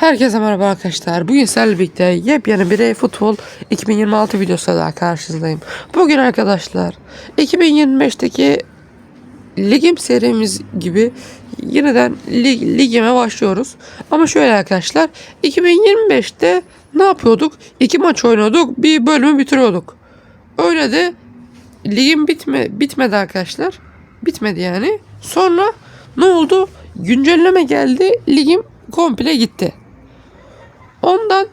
Herkese merhaba arkadaşlar. Bugün sizlerle birlikte yepyeni bir futbol 2026 videosuyla daha karşınızdayım. Bugün arkadaşlar 2025'teki ligim serimiz gibi yeniden lig, ligime başlıyoruz. Ama şöyle arkadaşlar 2025'te ne yapıyorduk? İki maç oynuyorduk. Bir bölümü bitiriyorduk. Öyle de ligim bitme bitmedi arkadaşlar. Bitmedi yani. Sonra ne oldu? Güncelleme geldi. Ligim komple gitti. Ondan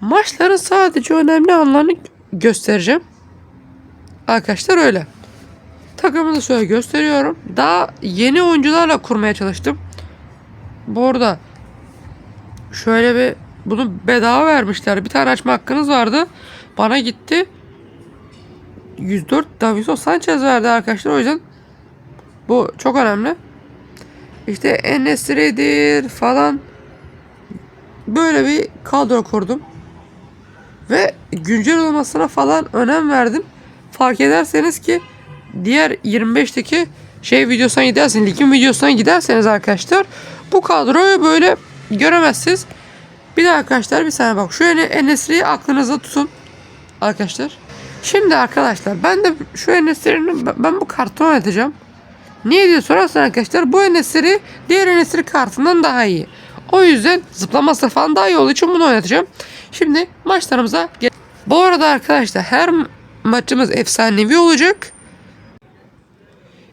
maçların sadece önemli anlarını göstereceğim. Arkadaşlar öyle. Takımını şöyle gösteriyorum. Daha yeni oyuncularla kurmaya çalıştım. Bu arada şöyle bir bunu bedava vermişler. Bir tane açma hakkınız vardı. Bana gitti. 104 Davison Sanchez verdi arkadaşlar. O yüzden bu çok önemli. İşte Enesri'dir falan böyle bir kadro kurdum. Ve güncel olmasına falan önem verdim. Fark ederseniz ki diğer 25'teki şey videosuna giderseniz, ligin videosuna giderseniz arkadaşlar bu kadroyu böyle göremezsiniz. Bir de arkadaşlar bir saniye bak şu Enesri'yi aklınıza tutun arkadaşlar. Şimdi arkadaşlar ben de şu Enesri'nin ben bu kartı oynatacağım. Niye diye sorarsan arkadaşlar bu Enesri diğer Enesri kartından daha iyi. O yüzden zıplaması falan daha iyi olduğu için bunu oynatacağım. Şimdi maçlarımıza gel. Bu arada arkadaşlar her maçımız efsanevi olacak.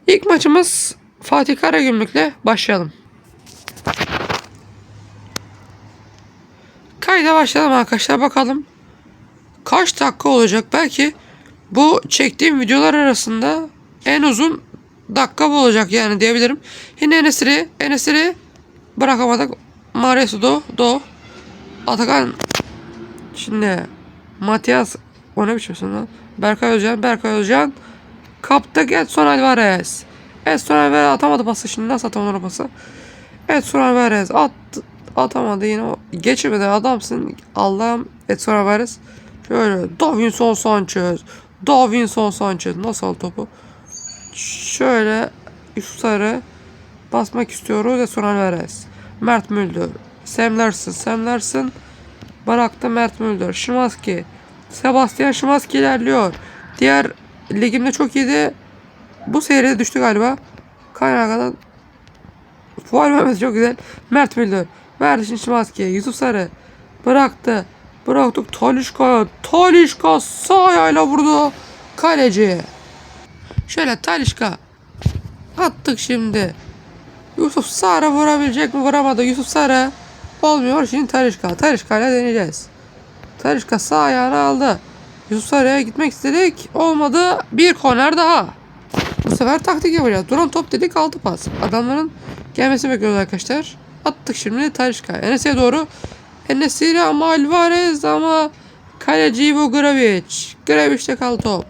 İlk maçımız Fatih Karagümrük'le başlayalım. Kayda başlayalım arkadaşlar bakalım. Kaç dakika olacak? Belki bu çektiğim videolar arasında en uzun dakika olacak yani diyebilirim. Yine Enesiri, Enesiri bırakamadık. Mares Do. Atakan. Şimdi Matias o ne biçimsin lan? Berkay Özcan, Berkay Özcan. Kaptık Edson Alvarez. Edson Alvarez atamadı pası şimdi nasıl atamadı pası? Edson Alvarez at, atamadı yine o. Geçemedi adamsın. Allah'ım Edson Alvarez. Şöyle Davinson Sanchez. Davinson Sanchez nasıl aldı topu? Şöyle Yusuf Sarı basmak istiyoruz Edson Alvarez. Mert Müldür. Sam Larson. Sam Larson bıraktı Mert Müldür. Şimanski. Sebastian Şimanski ilerliyor. Diğer ligimde çok iyiydi. Bu seyrede düştü galiba. Kaynakadan Fuar vermesi çok güzel. Mert Müldür. Verdi şimdi Şimanski'ye. Yusuf Sarı. Bıraktı. Bıraktık Talişka'ya. Talişka sağ ayağıyla vurdu. Kaleci. Şöyle Talişka. Attık şimdi. Yusuf Sarı vurabilecek mi? Vuramadı. Yusuf Sarı olmuyor. Şimdi Tarışka. Tarışka ile deneyeceğiz. Tarışka sağ ayağını aldı. Yusuf Sarı'ya gitmek istedik. Olmadı. Bir korner daha. Bu sefer taktik yapacağız. Duran top dedik altı pas. Adamların gelmesini bekliyoruz arkadaşlar. Attık şimdi Tarışka. Enes'e doğru. Enes'e ama Alvarez ama kaleci bu Gravic. Gravic'te kaldı top.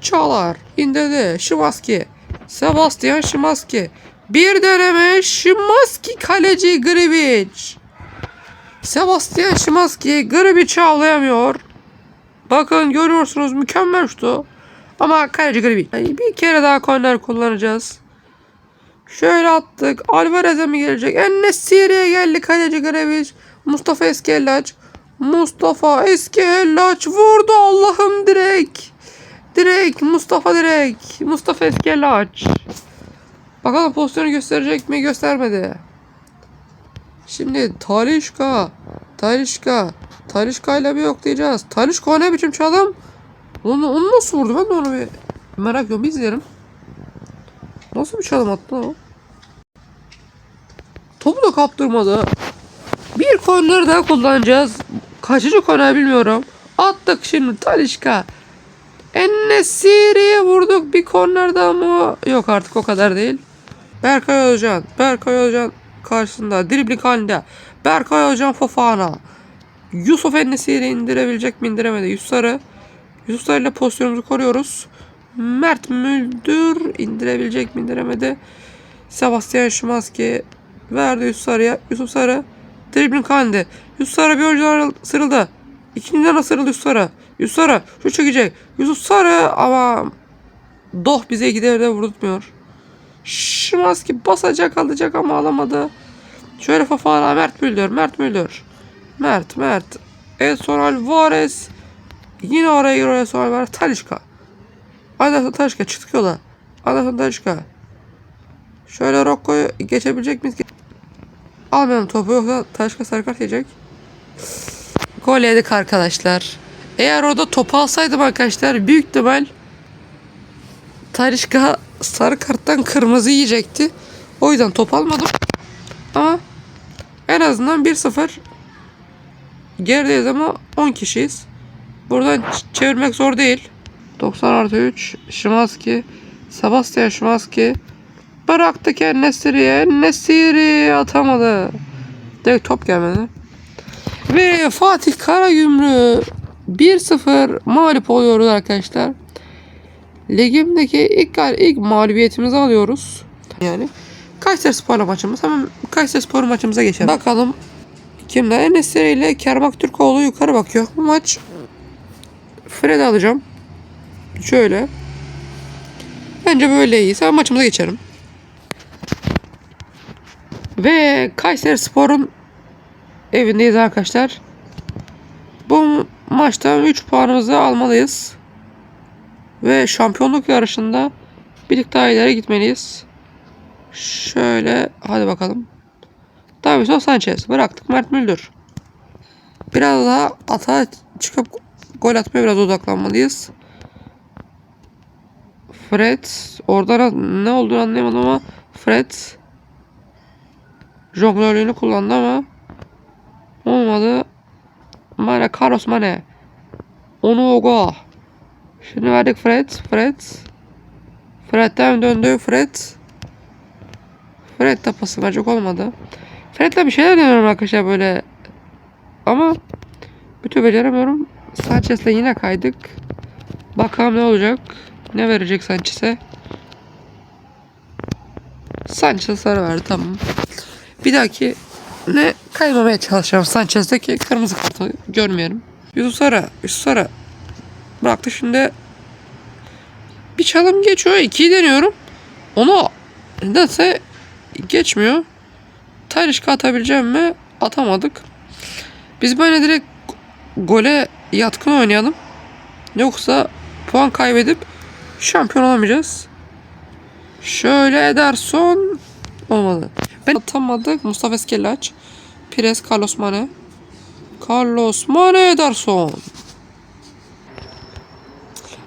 Çağlar indirdi. Şimaski. Sebastian Şimaski. Bir deneme Şimaski kaleci Gribic. Sebastian Şimaski Gribic'i avlayamıyor. Bakın görüyorsunuz mükemmel şutu. Ama kaleci Gribic. Yani bir kere daha korner kullanacağız. Şöyle attık. Alvarez'e mi gelecek? Ennesi'ye geldi kaleci Gribic. Mustafa Eskellaç. Mustafa Eskellaç vurdu Allah'ım direkt. Direkt Mustafa direkt. Mustafa Eskellaç. Bakalım pozisyonu gösterecek mi? Göstermedi. Şimdi Talişka. Talişka. Talişka ile bir yoklayacağız. Talişka ne biçim çalım? Onu, onu nasıl vurdu? Ben de onu bir merak ediyorum. Bir izleyelim. Nasıl bir çalım attı o? Topu da kaptırmadı. Bir korner daha kullanacağız. Kaçıncı korner bilmiyorum. Attık şimdi Talişka. Ennesiri'ye vurduk bir korner daha mı? Yok artık o kadar değil. Berkay Özcan. Berkay Özcan karşısında. Dribling halinde. Berkay Özcan Fofana. Yusuf Ennesiri indirebilecek mi indiremedi. Yusuf Sarı. Yusuf Sarı ile pozisyonumuzu koruyoruz. Mert Müldür indirebilecek mi indiremedi. Sebastian Şimanski verdi Yusuf Sarı'ya. Yusuf Sarı dribling halinde. Yusuf Sarı bir oyuncular sırıldı. İkinciden ısırıldı Yusuf Sarı. Yusuf Sarı şu çekecek. Yusuf Sarı ama Doh bize gider de vurtmuyor. Şimanski basacak alacak ama alamadı. Şöyle Fafana, Mert Müldür, Mert Müldür. Mert, Mert. Edson Alvarez. Yine oraya giriyor Edson Alvarez. Talişka. Anderson Talişka çıktık yola. Anderson Talişka. Şöyle Rocco'yu geçebilecek miyiz? Almayalım topu yoksa Talişka sarı kart yiyecek. Gol yedik arkadaşlar. Eğer orada topu alsaydım arkadaşlar büyük ihtimal Talişka sarı karttan kırmızı yiyecekti. O yüzden top almadım. Ama en azından 1-0 gerideyiz ama 10 kişiyiz. Buradan çevirmek zor değil. 90 artı 3 Şimanski Sebastian Şimanski bıraktı Nesiri'ye Nesiri atamadı. Direkt top gelmedi. Ve Fatih Karagümrük 1-0 mağlup oluyoruz arkadaşlar. Ligimdeki ilk ilk mağlubiyetimizi alıyoruz. Yani Kayseri Spor'la maçımız. Hemen Kayseri Spor maçımıza geçelim. Bakalım kimler? Enesiri ile Kerem Aktürkoğlu yukarı bakıyor. Bu maç Fred'i alacağım. Şöyle. Bence böyle iyi. Hemen maçımıza geçelim. Ve Kayseri Spor'un evindeyiz arkadaşlar. Bu maçta 3 puanımızı almalıyız. Ve şampiyonluk yarışında bir daha ileri gitmeliyiz. Şöyle hadi bakalım. Davison Sanchez bıraktık Mert Müldür. Biraz daha atağa çıkıp gol atmaya biraz odaklanmalıyız. Fred orada ne olduğunu anlayamadım ama Fred jonglörlüğünü kullandı ama olmadı. Mane Carlos Mane onu Ogo Şimdi verdik Fred Fred Fred'den döndü Fred Fred de pası verecek olmadı. Fred'le bir şeyler deniyorum arkadaşlar böyle. Ama türlü beceremiyorum. Sanchez'le yine kaydık. Bakalım ne olacak. Ne verecek Sanchez'e? Sanchez sarı verdi tamam. Bir dahaki ne kaymamaya çalışacağım Sanchez'deki kırmızı kartı görmeyelim. Yusuf Sarı, Yusuf Sarı. Bıraktı şimdi. Bir çalım geçiyor. ikiyi deniyorum. Onu nedense geçmiyor. Talişka atabileceğim mi? Atamadık. Biz böyle direkt gole yatkın oynayalım. Yoksa puan kaybedip şampiyon olamayacağız. Şöyle Ederson olmadı. Ben atamadık. Mustafa Eskellaç. Pires Carlos Mane. Carlos Mane Ederson.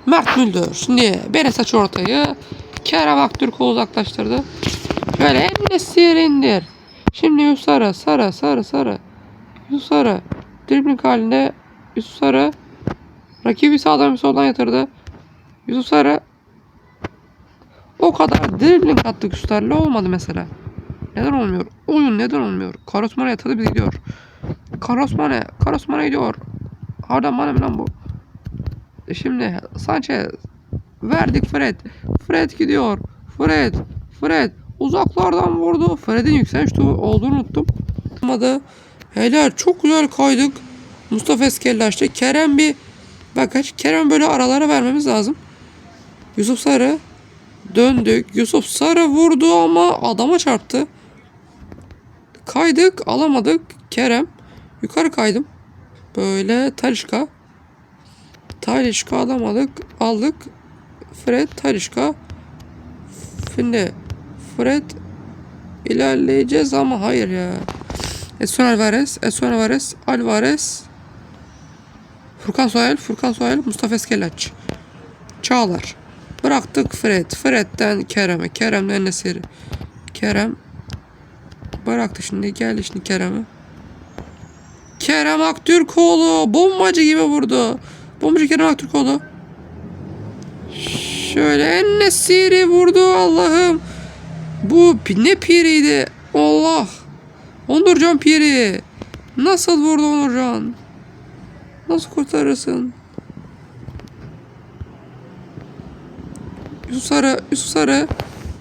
Mert Müldür. Şimdi Beres aç ortayı. Kerem Aktürk'ü uzaklaştırdı. Şöyle Enesir indir. Şimdi Sarı, Sarı, Sarı. Yusuf Sarı. Dribbling halinde Yusuf Sarı. Rakibi sağdan bir soldan yatırdı. Yusuf Sarı. O kadar dribbling attık Yusuf Sarı'yla olmadı mesela. Neden olmuyor? Oyun neden olmuyor? Karosmane yatadı biz gidiyor. Karosmane, Karosmane gidiyor. Harbiden bana mı lan bu? Şimdi Sanchez. Verdik Fred. Fred gidiyor. Fred. Fred. Uzaklardan vurdu. Fred'in yükseliş topu olduğunu unuttum. Olmadı. Helal. Çok güzel kaydık. Mustafa Eskellaç'ta. Kerem bir bak kaç. Kerem böyle aralara vermemiz lazım. Yusuf Sarı. Döndük. Yusuf Sarı vurdu ama adama çarptı. Kaydık. Alamadık. Kerem. Yukarı kaydım. Böyle Talişka. Talişka alamadık. Aldık. Fred Talişka. Şimdi Fred ilerleyeceğiz ama hayır ya. Edson Alvarez, Edson Alvarez, Alvarez. Furkan Soyal, Furkan Soyal, Mustafa Eskellaç. Çağlar. Bıraktık Fred. Fred'den Kerem'e, Kerem'den Nesiri. Kerem bıraktı şimdi. Geldi şimdi Kerem'e. Kerem Aktürkoğlu bombacı gibi vurdu. Bombacı Kerem Aktürkoğlu. Şöyle Enesiri vurdu Allah'ım. Bu ne piriydi? Allah. Onurcan piri. Nasıl vurdu Onurcan? Nasıl kurtarırsın? Yusuf Sarı, Yusuf Sarı.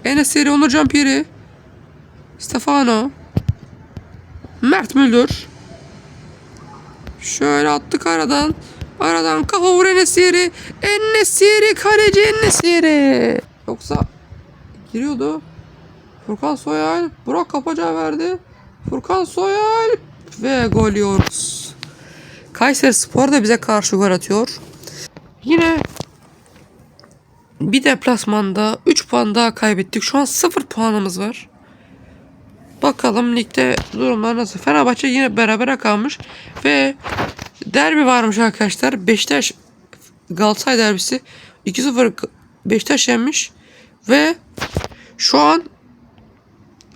Enesiri, Onurcan piri. Stefano. Mert Müldür. Şöyle attık aradan. Aradan kafa vur Enesiri. Enesiri kaleci Enesiri. Yoksa giriyordu. Furkan Soyal. Burak Kapaca verdi. Furkan Soyal ve gol yiyoruz. Kayseri Spor da bize karşı gol atıyor. Yine bir deplasmanda 3 puan daha kaybettik. Şu an 0 puanımız var. Bakalım ligde durumlar nasıl. Fenerbahçe yine berabere kalmış ve derbi varmış arkadaşlar. Beşiktaş Galatasaray derbisi 2-0 Beşiktaş yenmiş ve şu an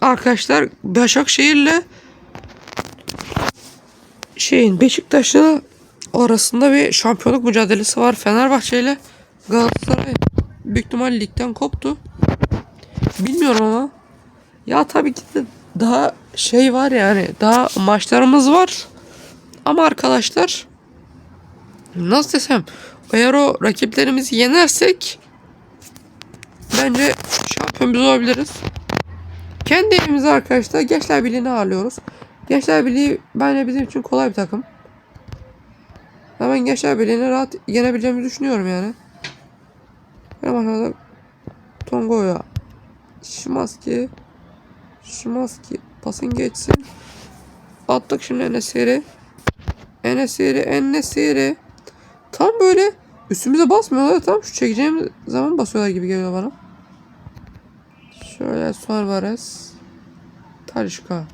arkadaşlar Başakşehir'le şeyin Beşiktaş'la arasında bir şampiyonluk mücadelesi var. Fenerbahçe ile Galatasaray büyük ihtimal ligden koptu. Bilmiyorum ama. Ya tabii ki de daha şey var yani. Daha maçlarımız var. Ama arkadaşlar nasıl desem eğer o rakiplerimizi yenersek bence şampiyon biz olabiliriz. Kendi evimizde arkadaşlar Gençler Birliği'ni ağırlıyoruz. Gençler Birliği bence bizim için kolay bir takım. Hemen Gençler Birliği'ni rahat yenebileceğimizi düşünüyorum yani. Hemen aşağıda Tongo'ya Şimanski Şimanski pasın geçsin. Attık şimdi Enesiri. Enesiri Enesiri. Tam böyle üstümüze basmıyorlar. Tam şu çekeceğim zaman basıyorlar gibi geliyor bana. Şöyle Suarez. Talişka.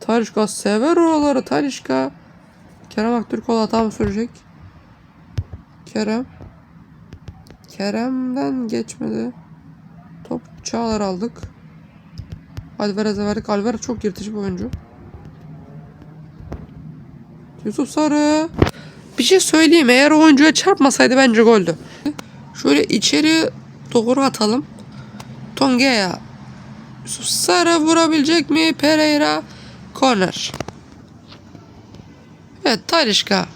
Talişka sever oraları Talişka. Kerem Aktürkoğlu tam sürecek. Kerem. Kerem'den geçmedi. Top Çağlar aldık. Alvarez'e verdik. Alvarez çok yırtıcı bir oyuncu. Yusuf Sarı. Bir şey söyleyeyim. Eğer o oyuncuya çarpmasaydı bence goldü. Şöyle içeri doğru atalım. Tongeya. Yusuf Sarı vurabilecek mi? Pereira. Corner. Evet Talişka.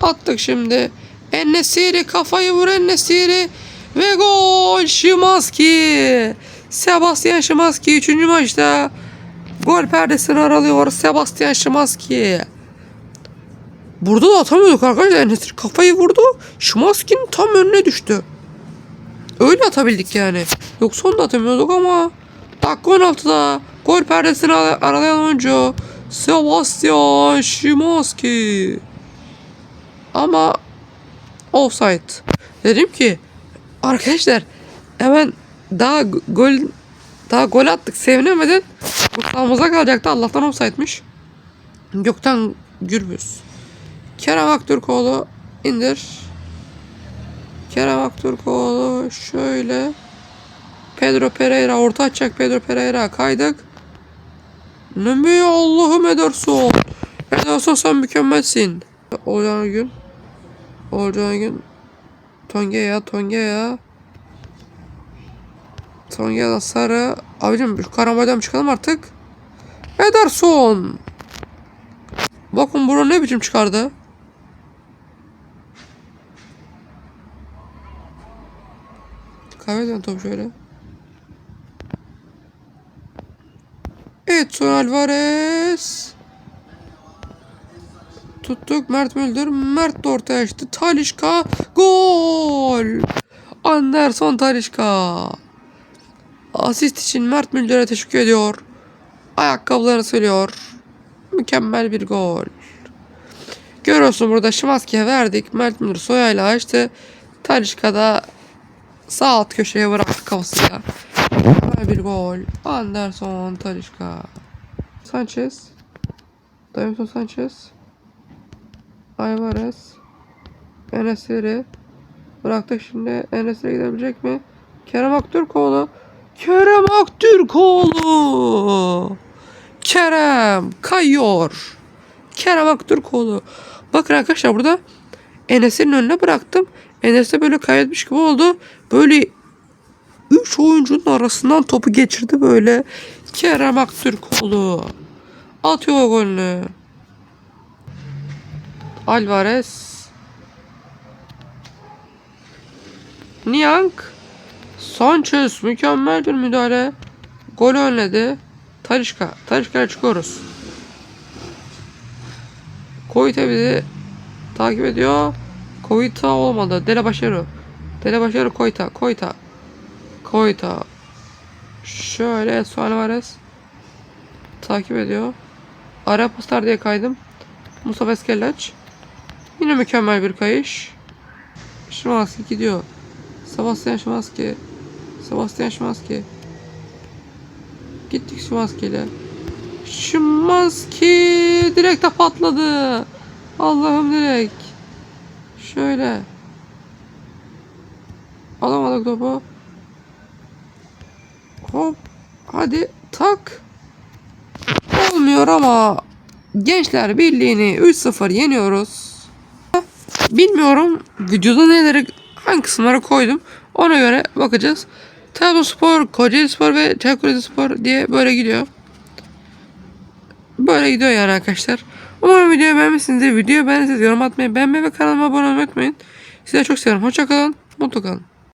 Attık şimdi. Ennesiri kafayı vur Ennesiri. Ve gol Şimanski. Sebastian Şimanski 3. maçta gol perdesini aralıyor Sebastian Şimanski. Burada da atamıyorduk arkadaşlar. Enesiri kafayı vurdu. Şimanski'nin tam önüne düştü. Öyle atabildik yani. Yoksa onu da atamıyorduk ama dakika 16'da gol perdesini ar- aralayan oyuncu Sebastian Şimanski. Ama offside. Dedim ki arkadaşlar hemen daha gol daha gol attık sevinemeden kurtağımıza kalacaktı. Allah'tan offside'miş. Gökten Gürbüz. Kerem Aktürkoğlu indir. Kerem Aktürkoğlu şöyle. Pedro Pereira orta açacak Pedro Pereira kaydık. Nümbi Allah'ım Ederson. Ederson sen mükemmelsin. Olcan gün. Olcan gün. Tongeya Tongeya. Tongeya sarı. Abicim şu karambolden çıkalım artık. Ederson. Bakın bunu ne biçim çıkardı. Kaybeden top şöyle. Edson Alvarez. Tuttuk Mert Müldür. Mert de ortaya açtı. Talişka. Gol. Anderson Talişka. Asist için Mert Müldür'e teşekkür ediyor. Ayakkabılarını söylüyor. Mükemmel bir gol. Görüyorsun burada Şimanski'ye verdik. Mert Müldür soyayla açtı. Talişka da sağ alt köşeye bıraktı kafasıyla. Mükemmel bir gol. Anderson Talişka. Sanchez. Davinson Sanchez. Alvarez. Enesiri. Bıraktık şimdi. Enesiri gidebilecek mi? Kerem Aktürkoğlu. Kerem Aktürkoğlu. Kerem kayıyor. Kerem Aktürkoğlu. Bakın arkadaşlar burada Enes'in önüne bıraktım. Enes de böyle kaybetmiş gibi oldu. Böyle üç oyuncunun arasından topu geçirdi böyle. Kerem Aktürkoğlu. Atıyor golünü. Alvarez. Niang. Sanchez mükemmel bir müdahale. Gol önledi. Talişka. Talişka'ya çıkıyoruz. Koyta bizi takip ediyor. Koyta olmadı. Dele Başarı. Dele Başarı Koyta. Koyta. Koyta. Şöyle Suarez. takip ediyor. Araya paslar diye kaydım. Mustafa Eskellaç. Yine mükemmel bir kayış. Şimanski gidiyor. Sebastian Şimanski. Sebastian Şimanski. Gittik Şimanski ile. Şimanski direkt de patladı. Allah'ım direkt. Şöyle. Alamadık topu. Hop. Hadi tak. Olmuyor ama Gençler Birliği'ni 3-0 yeniyoruz. Bilmiyorum videoda neleri hangi kısımlara koydum. Ona göre bakacağız. Trabzonspor, Kocaelispor ve Çaykur Rizespor diye böyle gidiyor. Böyle gidiyor yani arkadaşlar. Umarım videoyu beğenmişsinizdir. Videoyu beğendiyseniz yorum atmayı, beğenmeyi ve kanalıma abone olmayı unutmayın. Size çok seviyorum. Hoşçakalın. Mutlu kalın.